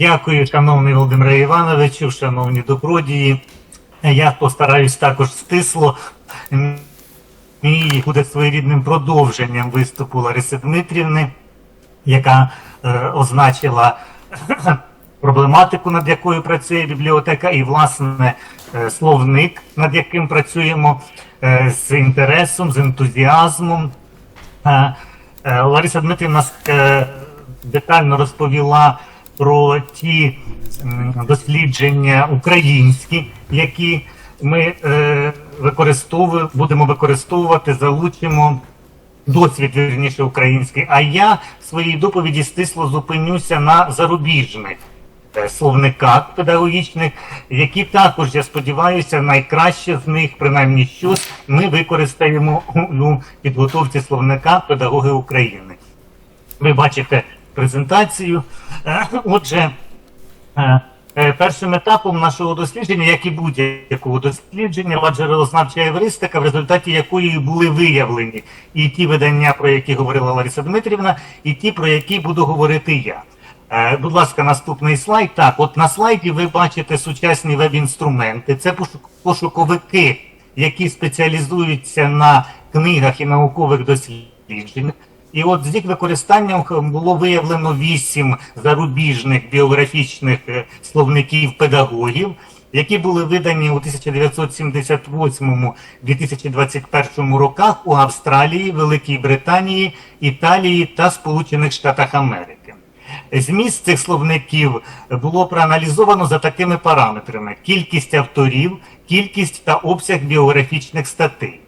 Дякую, шановний Володимире Івановичу, шановні добродії. Я постараюсь також стисло. Мій буде своєрідним продовженням виступу Лариси Дмитрівни, яка е, означила проблематику, над якою працює бібліотека, і, власне, е, словник, над яким працюємо е, з інтересом, з ентузіазмом. Е, е, Лариса Дмитрівна е, детально розповіла про ті дослідження українські, які ми е, використовуємо, будемо використовувати, залучимо досвід вірніше український. А я в своїй доповіді стисло зупинюся на зарубіжних е, словниках педагогічних, які також, я сподіваюся, найкраще з них, принаймні щось, ми використаємо у підготовці словника педагоги України. Ви бачите презентацію. Е, Отже, е, е, першим етапом нашого дослідження, як і будь-якого дослідження, була джерелознавча евристика, в результаті якої були виявлені і ті видання, про які говорила Лариса Дмитрівна, і ті, про які буду говорити я. Будь ласка, наступний слайд. Так, от на слайді ви бачите сучасні веб-інструменти. Це пошуковики, які спеціалізуються на книгах і наукових дослідженнях. І от з їх використанням було виявлено вісім зарубіжних біографічних е, словників педагогів, які були видані у 1978-2021 роках у Австралії, Великій Британії, Італії та Сполучених Штатах Америки. Зміст цих словників було проаналізовано за такими параметрами: кількість авторів, кількість та обсяг біографічних статей.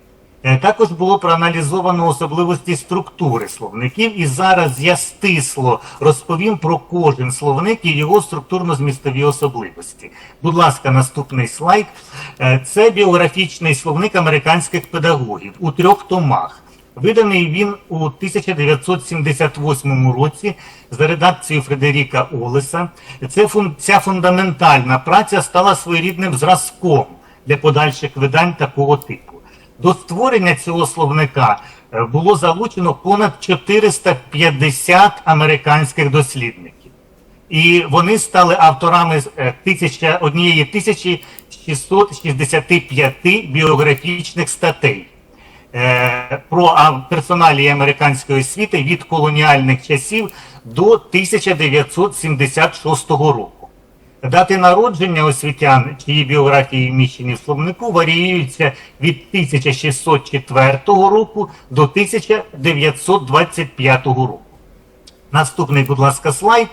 Е, Також було проаналізовано особливості структури словників, і зараз я стисло розповім про кожен словник і його структурно-змістові особливості. Будь ласка, наступний слайд. Е, Це біографічний словник американських педагогів у трьох томах. Виданий він у 1978 році за редакцією Фредеріка Олеса. Це ця фундаментальна праця стала своєрідним зразком для подальших видань такого типу. До створення цього словника е, було залучено понад 450 американських дослідників. І вони стали авторами е, тисяча, однієї 1665 біографічних статей е, про персоналі американської освіти від колоніальних часів до 1976 року. Дати народження освітян, чиї біографії вміщені в словнику, варіюються від 1604 року до 1925 року. Наступний, будь ласка, слайд.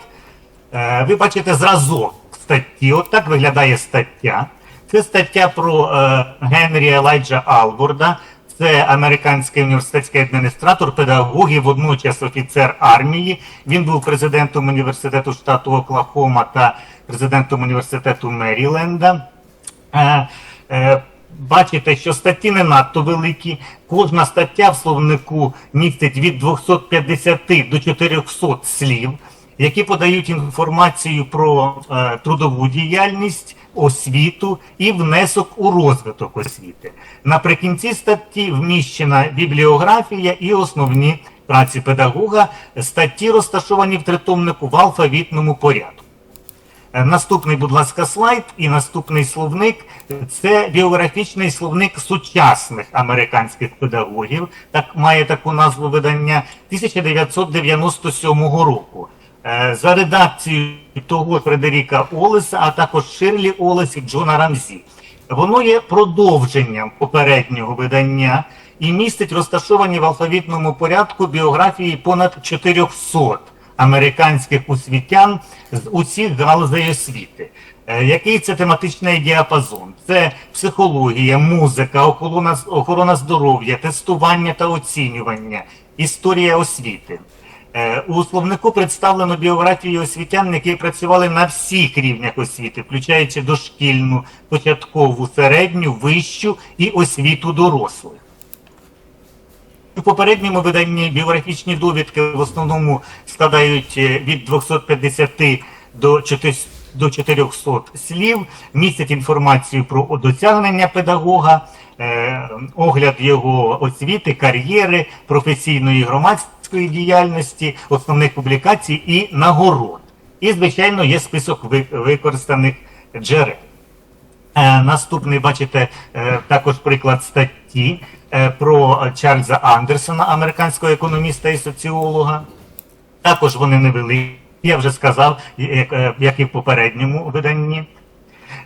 Е, Ви бачите зразок статті. От так виглядає стаття. Це стаття про е, Генрі Елайджа Алборда. Це американський університетський адміністратор, педагог і водночас офіцер армії. Він був президентом університету штату Оклахома та президентом університету Меріленда. Е, е, Бачите, що статті не надто великі. Кожна стаття в словнику містить від 250 до 400 слів, які подають інформацію про е, трудову діяльність, освіту і внесок у розвиток освіти. Наприкінці статті вміщена бібліографія і основні праці педагога. Статті розташовані в тритомнику в алфавітному порядку. Е, Наступний, будь ласка, слайд і наступний словник це біографічний словник сучасних американських педагогів. Так має таку назву видання 1997 року. Е, За редакцією того Фредеріка Олеса, а також Ширлі Олес і Джона Рамзі. Воно є продовженням попереднього видання і містить розташовані в алфавітному порядку біографії понад 400 американських освітян з усіх галузей освіти. Е, Який це тематичний діапазон? Це психологія, музика, охорона, охорона здоров'я, тестування та оцінювання, історія освіти. Е, У словнику представлено біографії освітян, які працювали на всіх рівнях освіти, включаючи дошкільну, початкову, середню, вищу і освіту дорослих. У попередньому виданні біографічні довідки в основному складають е, від 250 до 400 до 400 слів, містять інформацію про досягнення педагога, е, огляд його освіти, кар'єри, професійної громадської діяльності, основних публікацій і нагород. І, звичайно, є список використаних джерел. Е, Наступний, бачите, також приклад статті про Чарльза Андерсона, американського економіста і соціолога. Також вони невеликі, я вже сказав, як, е, як і в попередньому виданні.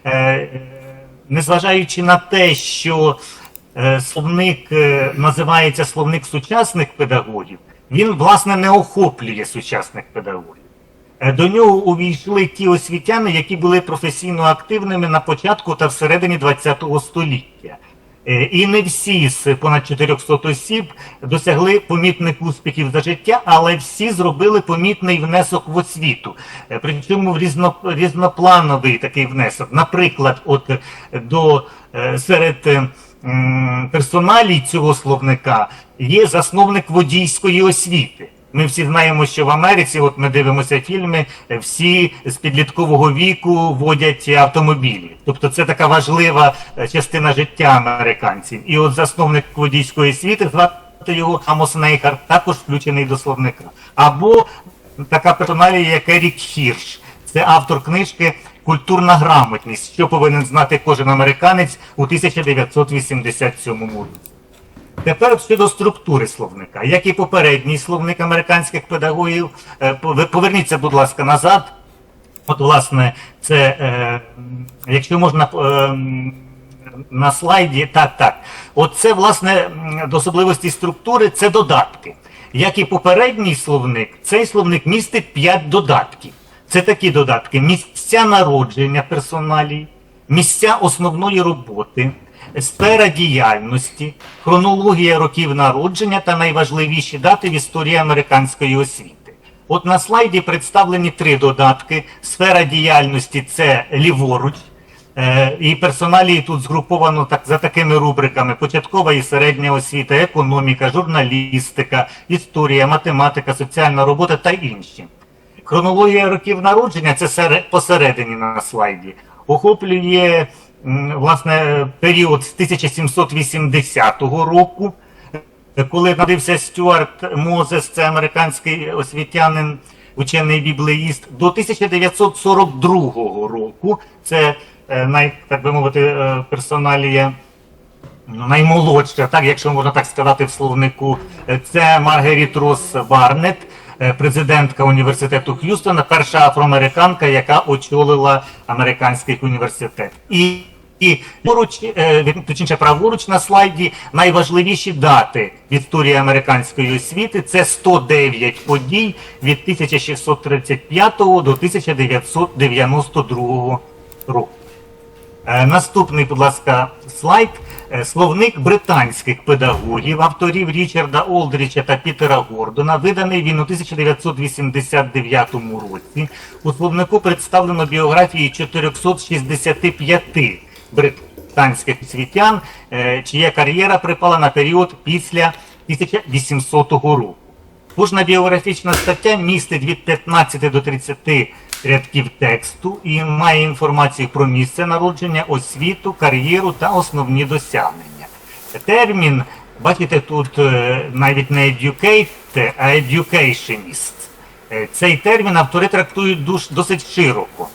Е, е, Незважаючи на те, що е, словник е, називається словник сучасних педагогів, він, власне, не охоплює сучасних педагогів. Е, До нього увійшли ті освітяни, які були професійно активними на початку та всередині ХХ століття. Е, І не всі з понад 400 осіб досягли помітних успіхів за життя, але всі зробили помітний внесок в освіту. Е, Причому різно, різноплановий такий внесок. Наприклад, от е, до серед е, персоналій цього словника є засновник водійської освіти. Ми всі знаємо, що в Америці, от ми дивимося фільми, всі з підліткового віку водять автомобілі. Тобто це така важлива е, частина життя американців. І от засновник водійської освіти, звати його Амос Нейхар, також включений до словника. Або така персоналія, як Ерік Хірш. Це автор книжки Культурна грамотність, що повинен знати кожен американець у 1987 році. Тепер щодо структури словника. Як і попередній словник американських педагогів, е, поверніться, будь ласка, назад. От, власне, це, е, якщо можна е, на слайді, так, так. От це, власне, до особливості структури це додатки. Як і попередній словник, цей словник містить 5 додатків. Це такі додатки: місця народження персоналій, місця основної роботи, сфера діяльності, хронологія років народження та найважливіші дати в історії американської освіти. От на слайді представлені три додатки. Сфера діяльності це ліворуч. Е, І персоналії тут згруповано так за такими рубриками: початкова і середня освіта, економіка, журналістика, історія, математика, соціальна робота та інші. Хронологія років народження це сере- посередині на слайді. Охоплює власне період з 1780 року, коли народився Стюарт Мозес, це американський освітянин, учений біблеїст, до 1942 року. Це е, най, так би мовити, е, персоналія ну, наймолодша, так, якщо можна так сказати в словнику, Е, це Маргаріт Рос Барнет, президентка університету Х'юстона, перша афроамериканка, яка очолила американський університет. І і поруч, е, точніше, праворуч на слайді найважливіші дати в історії американської освіти це 109 подій від 1635 до 1992 року. Е, Наступний, будь ласка, слайд. Е, Словник британських педагогів, авторів Річарда Олдріча та Пітера Гордона, виданий він у 1989 році. У словнику представлено біографії 465 британських освітян, е, чия кар'єра припала на період після 1800 року. Кожна біографічна стаття містить від 15 до 30 рядків тексту і має інформацію про місце народження, освіту, кар'єру та основні досягнення. Термін, бачите, тут е, навіть не educate, а educationist. Е, Цей термін автори трактують досить широко.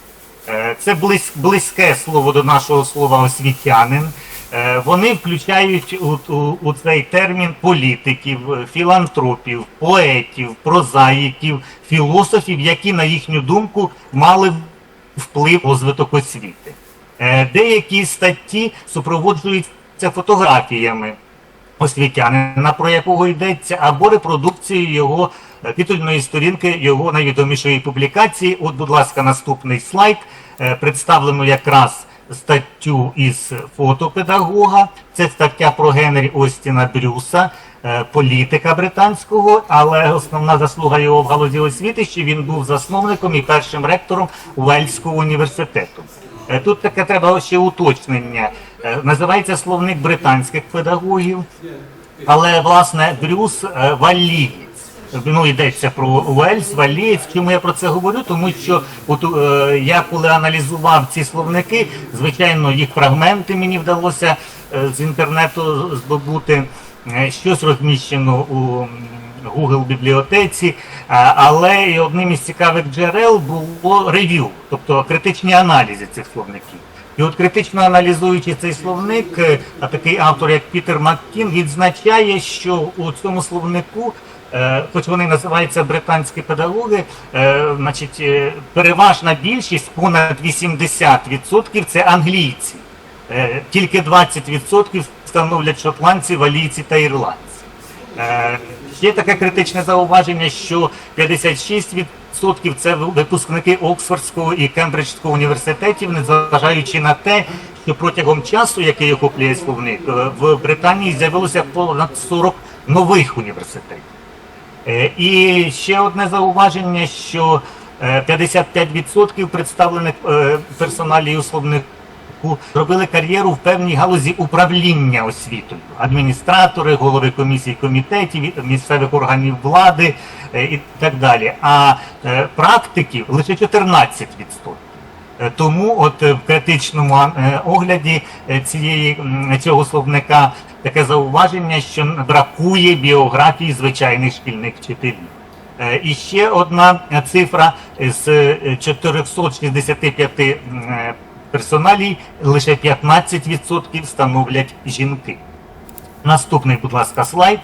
Е, Це близьке слово до нашого слова освітянин. Е, Вони включають у, у, у цей термін політиків, філантропів, поетів, прозаїків, філософів, які, на їхню думку, мали вплив розвиток освіти. Е, Деякі статті супроводжуються фотографіями освітянина, про якого йдеться, або репродукцією його титульної сторінки його найвідомішої публікації. От, будь ласка, наступний слайд. Е, Представлено якраз статтю із фотопедагога. Це стаття про Генрі Остіна Брюса, е, політика британського, але основна заслуга його в галузі освіти, що він був засновником і першим ректором Уельського університету. Е, Тут таке треба ще уточнення. Е, Називається словник британських педагогів, але власне Брюс е, валлієць. Ну, йдеться про Уельс, Валієць. Чому я про це говорю? Тому що от, е, я коли аналізував ці словники, звичайно, їх фрагменти мені вдалося е, з інтернету здобути. Е, Щось розміщено у Google бібліотеці, а, але і одним із цікавих джерел було рев'ю, тобто критичні аналізи цих словників. І от критично аналізуючи цей словник, е, а такий автор, як Пітер Маккін, відзначає, що у цьому словнику, е, хоч вони називаються британські педагоги, е, значить, е, переважна більшість, понад 80% це англійці. Е, Тільки 20% становлять шотландці, валійці та ірландці. Е, Ще таке критичне зауваження, що 56% це випускники Оксфордського і Кембриджського університетів, незважаючи на те, що протягом часу, який охоплює словник, е, в Британії з'явилося понад 40 нових університетів. Е, І ще одне зауваження, що е, 55% представлених е, персоналії у словнику робили кар'єру в певній галузі управління освітою. Адміністратори, голови комісій комітетів, місцевих органів влади е, і так далі. А е, практиків лише 14%. Е, Тому от е, в критичному е, огляді е, цієї, цього словника таке зауваження, що бракує біографії звичайних шкільних вчителів. Е, І ще одна е, цифра з е, 465 м, е, персоналій лише 15% становлять жінки. Наступний, будь ласка, слайд.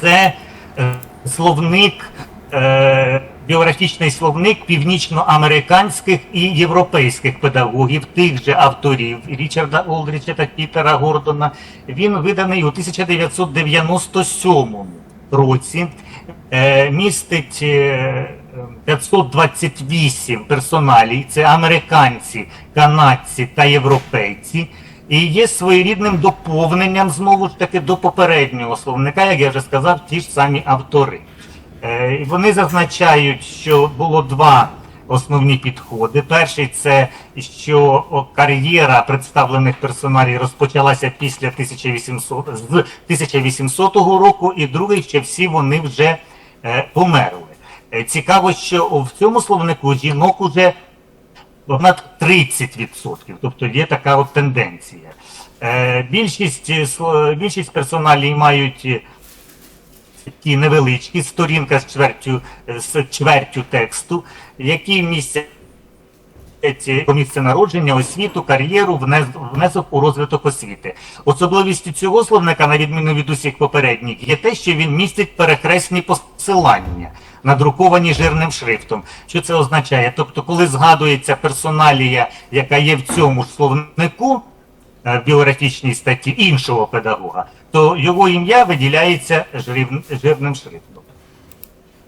Це словник, біографічний словник північноамериканських і європейських педагогів, тих же авторів Річарда Олдріча та Пітера Гордона. Він виданий у 1997 році. Е, містить е, 528 персоналій, це американці, канадці та європейці. І є своєрідним доповненням знову ж таки до попереднього словника, як я вже сказав, ті ж самі автори. Е, Вони зазначають, що було два основні підходи. Перший це що кар'єра представлених персоналів розпочалася після 1800, з 1800 року, і другий, що всі вони вже е, померли. Е, Цікаво, що в цьому словнику жінок уже понад 30%, тобто є така от тенденція. Більшість, більшість персоналій мають такі невеличкі сторінка з чвертю, з чвертю тексту, які по місце народження, освіту, кар'єру, внес- внесок у розвиток освіти. Особливістю цього словника, на відміну від усіх попередніх, є те, що він містить перехресні посилання, надруковані жирним шрифтом. Що це означає? Тобто, коли згадується персоналія, яка є в цьому ж словнику, е, в біографічній статті іншого педагога, то його ім'я виділяється жирним- шрифтом.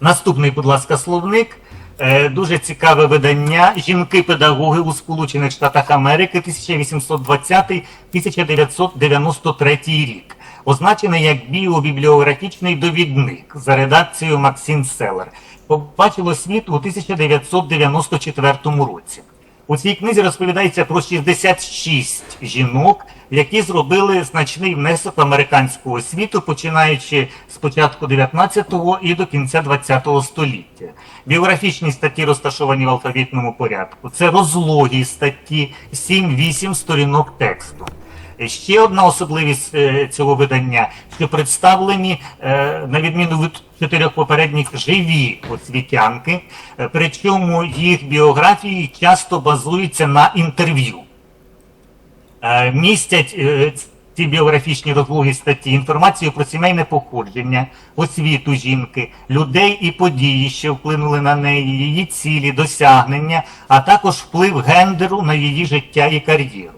Наступний, будь ласка, словник. Е, Дуже цікаве видання Жінки-педагоги у Сполучених Штатах Америки 1820-1993 рік. Означений як біобібліографічний довідник за редакцією Максим Селер. Побачило світ у 1994 році. У цій книзі розповідається про 66 жінок, які зробили значний внесок в американську освіту, починаючи з початку 19-го і до кінця 20-го століття. Біографічні статті розташовані в алфавітному порядку. Це розлогі статті, 7-8 сторінок тексту. Ще одна особливість е, цього видання, що представлені, е, на відміну від чотирьох попередніх, живі освітянки, е, причому їх біографії часто базуються на інтерв'ю. Е, Містять е, ці біографічні розлоги статті інформацію про сімейне походження, освіту жінки, людей і події, що вплинули на неї, її цілі, досягнення, а також вплив гендеру на її життя і кар'єру.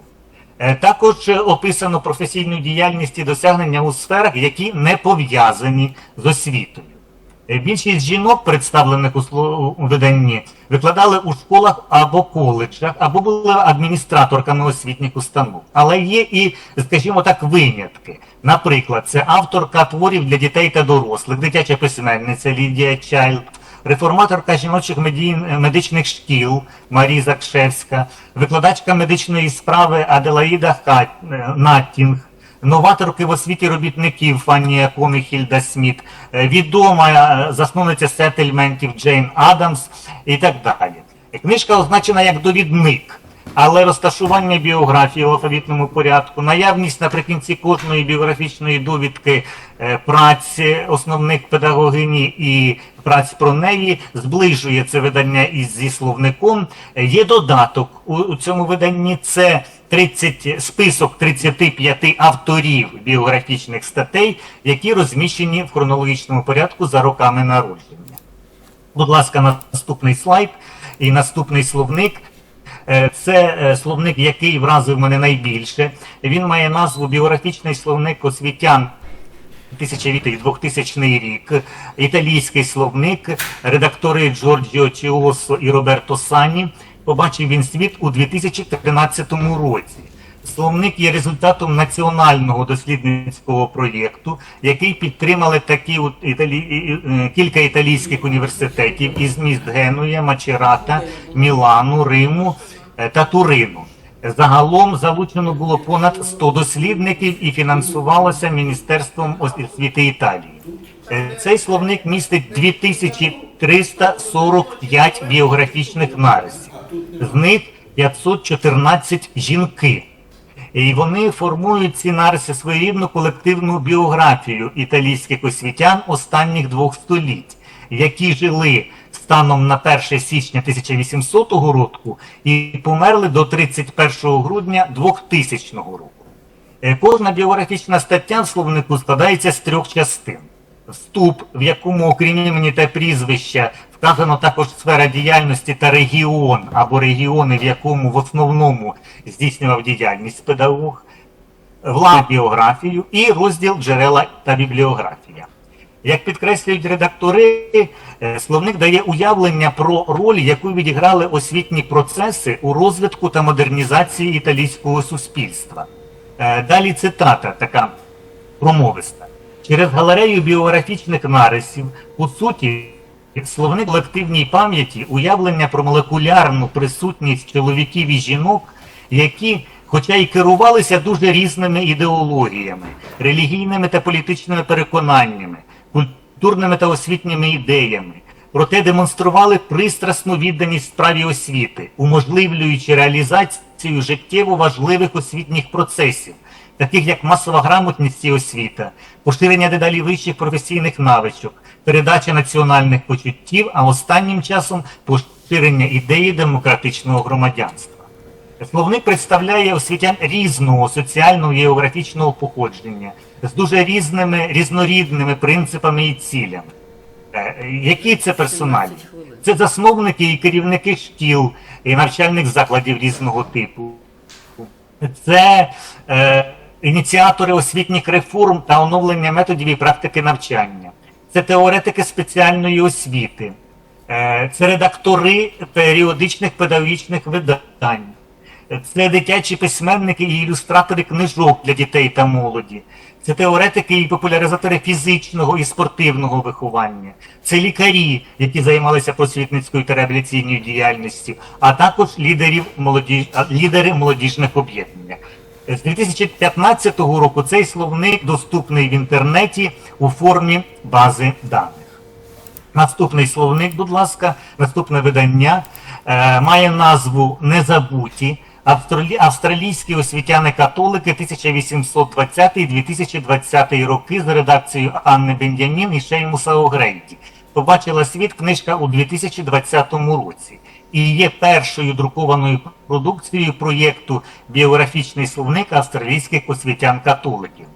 Е, Також описано професійну діяльність і досягнення у сферах, які не пов'язані з освітою. Е, Більшість жінок, представлених у виданні, викладали у школах або коледжах, або були адміністраторками освітніх установ. Але є і, скажімо так, винятки. Наприклад, це авторка творів для дітей та дорослих, дитяча письменниця Лідія Чайлд, реформаторка жіночих медичних шкіл Марі Закшевська, викладачка медичної справи Аделаїда е, Наттінг, новаторки в освіті робітників Фанні Ком Хільда Сміт, е, відома е, засновниця сеттельментів Джейн Адамс і так далі. Книжка означена як довідник. Але розташування біографії в алфавітному порядку, наявність наприкінці кожної біографічної довідки е, праць основних педагогині і праць про неї зближує це видання із зі словником. Є додаток у, у цьому виданні. Це 30, список 35 авторів біографічних статей, які розміщені в хронологічному порядку за роками народження. Будь ласка, наступний слайд і наступний словник. Е, Це е, словник, який вразив мене найбільше. Він має назву Біографічний словник освітян 2000 рік, італійський словник, редактори Джорджіо Чіосо і Роберто Сані. Побачив він світ у 2013 році. Словник є результатом національного дослідницького проєкту, який підтримали такі італі... е, кілька італійських університетів із міст Генуя, Мачерата, Мілану, Риму е, та Турину. Загалом залучено було понад 100 дослідників і фінансувалося Міністерством освіти Італії. Е, Цей словник містить 2345 біографічних нарисів. З них 514 жінки. І вони формують ці нариси своєрідну колективну біографію італійських освітян останніх двох століть, які жили станом на 1 січня 1800 року і померли до 31 грудня 2000 року. Е, Кожна біографічна стаття в словнику складається з трьох частин. Вступ, в якому, окрім імені та прізвища, вказано також сфера діяльності та регіон або регіони, в якому в основному здійснював діяльність педагог, власне біографію і розділ джерела та бібліографія. Як підкреслюють редактори, е, словник дає уявлення про роль, яку відіграли освітні процеси у розвитку та модернізації італійського суспільства. Е, Далі цитата така промовиста. Через галерею біографічних нарисів, по суті, словник колективній пам'яті уявлення про молекулярну присутність чоловіків і жінок, які, хоча й керувалися дуже різними ідеологіями, релігійними та політичними переконаннями, культурними та освітніми ідеями, проте демонстрували пристрасну відданість справі освіти, уможливлюючи реалізацію життєво важливих освітніх процесів, таких як масова грамотність і освіта, поширення дедалі вищих професійних навичок, передача національних почуттів, а останнім часом поширення ідеї демократичного громадянства. Словник представляє освітян різного соціального і географічного походження з дуже різними різнорідними принципами і цілями. Е, Які це персоналі? Це засновники і керівники шкіл і навчальних закладів різного типу. Це е, ініціатори освітніх реформ та оновлення методів і практики навчання. Це теоретики спеціальної освіти. Е, це редактори періодичних педагогічних видань. Це дитячі письменники і ілюстратори книжок для дітей та молоді. Це теоретики і популяризатори фізичного і спортивного виховання. Це лікарі, які займалися просвітницькою та реабілітаційною діяльністю, а також лідерів молоді... лідери молодіжних об'єднань. З 2015 року цей словник доступний в інтернеті у формі бази даних. Наступний словник, будь ласка, наступне видання е, має назву Незабуті. Австралійські освітяни-католики 1820-2020 роки за редакцією Анни Бенджамін і Шеймуса Огрейді. Побачила світ книжка у 2020 році і є першою друкованою продукцією проєкту Біографічний словник австралійських освітян-католиків.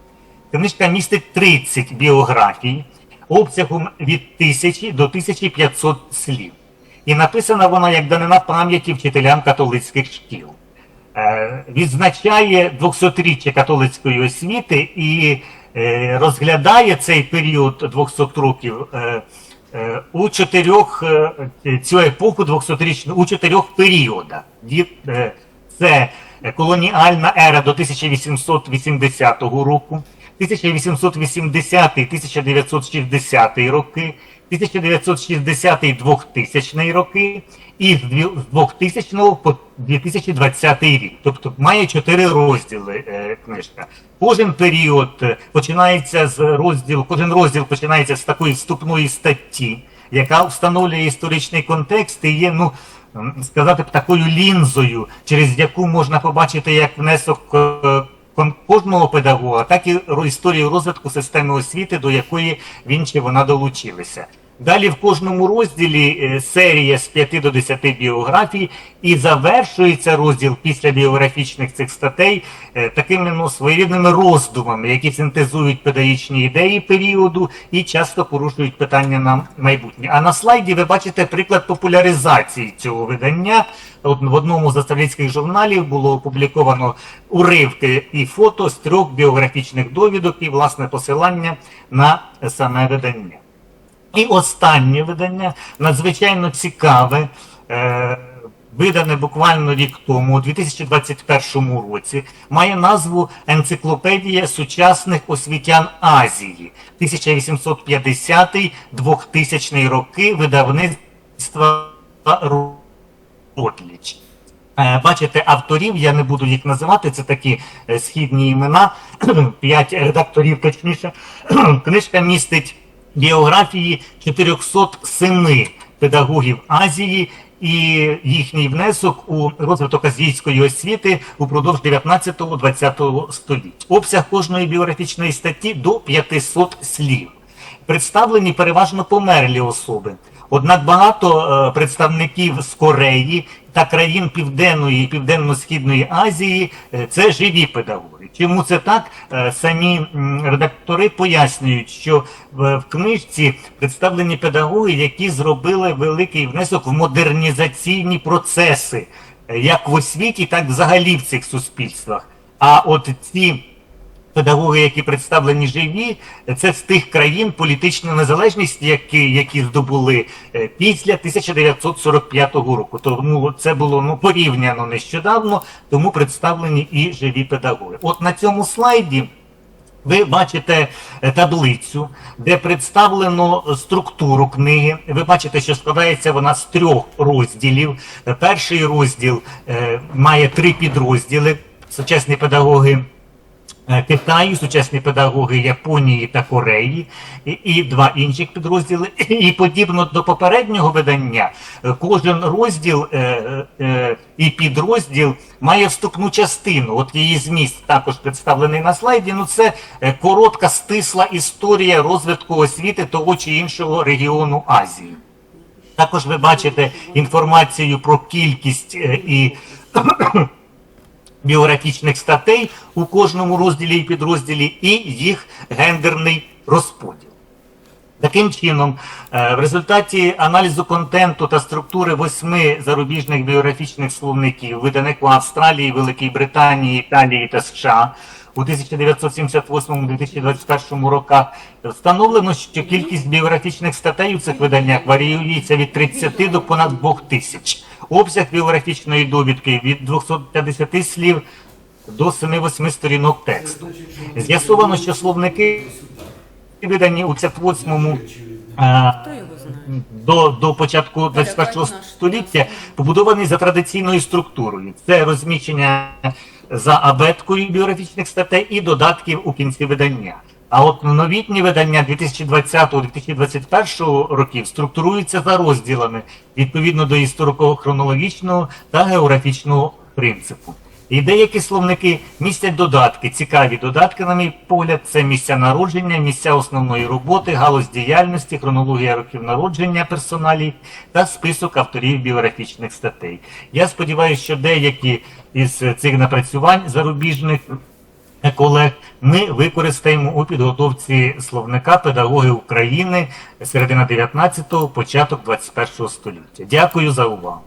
Книжка містить 30 біографій обсягом від 1000 до 1500 слів. І написана вона як данина пам'яті вчителям католицьких шкіл. Е, Відзначає 200-річчя католицької освіти і е, розглядає цей період 200 років е, у чотирьох е, цю епоху 200-річну у чотирьох періодах. Е, Це колоніальна ера до 1880 року, 1880-1960 роки, 1960-2000 роки і з дві- з 2000 по 2020 рік. Тобто має чотири розділи е, книжка. Кожен період е, починається з розділу, кожен розділ починається з такої вступної статті, яка встановлює історичний контекст і є ну, сказати б, такою лінзою, через яку можна побачити як внесок е, кожного педагога, так і історію розвитку системи освіти, до якої він чи вона долучилися. Далі в кожному розділі е, серія з 5 до 10 біографій, і завершується розділ після біографічних цих статей е, такими ну, своєрідними роздумами, які синтезують педагогічні ідеї періоду і часто порушують питання на майбутнє. А на слайді ви бачите приклад популяризації цього видання. В одному з австралійських журналів було опубліковано уривки і фото з трьох біографічних довідок і власне посилання на саме видання. І останнє видання надзвичайно цікаве, е, видане буквально рік тому, у 2021 році, має назву Енциклопедія сучасних освітян Азії 1850-2000 роки видавництва Ротліч. Е, Бачите, авторів, я не буду їх називати, це такі е, східні імена, п'ять редакторів точніше. Книжка містить біографії 407 педагогів Азії і їхній внесок у розвиток азійської освіти упродовж 19-20 століть. Обсяг кожної біографічної статті до 500 слів. Представлені переважно померлі особи. Однак багато е, представників з Кореї та країн Південної і Південно-Східної Азії е, це живі педагоги. Чому це так? Е, Самі редактори пояснюють, що в, книжці представлені педагоги, які зробили великий внесок в модернізаційні процеси, як в освіті, так взагалі в цих суспільствах. А от ці педагоги, які представлені живі, це з тих країн політичну незалежність, які, які здобули е, після 1945 року. Тому це було ну порівняно нещодавно, тому представлені і живі педагоги. От на цьому слайді. Ви бачите е, таблицю, де представлено структуру книги. Ви бачите, що складається вона з трьох розділів. Перший розділ е, має три підрозділи: сучасні педагоги Китаю, сучасні педагоги Японії та Кореї, і, два інших підрозділи. І подібно до попереднього видання, е, кожен розділ е, е, і підрозділ має вступну частину. От її зміст також представлений на слайді. Ну це е, коротка стисла історія розвитку освіти того чи іншого регіону Азії. Також ви бачите інформацію про кількість е, і біографічних статей у кожному розділі і підрозділі, і їх гендерний розподіл. Таким чином, е, в результаті аналізу контенту та структури восьми зарубіжних біографічних словників, виданих у Австралії, Великій Британії, Італії та США у 1978-2021 роках, встановлено, що кількість біографічних статей у цих виданнях варіюється від 30 до понад 2 тисяч. Обсяг біографічної довідки від 250 слів до 7-8 сторінок тексту. З'ясовано, що словники видані у 58-му е, до, до початку 21 століття побудований за традиційною структурою. Це розміщення за абеткою біографічних статей і додатків у кінці видання. А от новітні видання 2020-2021 років структуруються за розділами відповідно до історико-хронологічного та географічного принципу. І деякі словники містять додатки, цікаві додатки, на мій погляд, це місця народження, місця основної роботи, галузь діяльності, хронологія років народження персоналій та список авторів біографічних статей. Я сподіваюся, що деякі із цих напрацювань зарубіжних колег ми використаємо у підготовці словника педагоги України середина 19-го, початок 21-го століття. Дякую за увагу.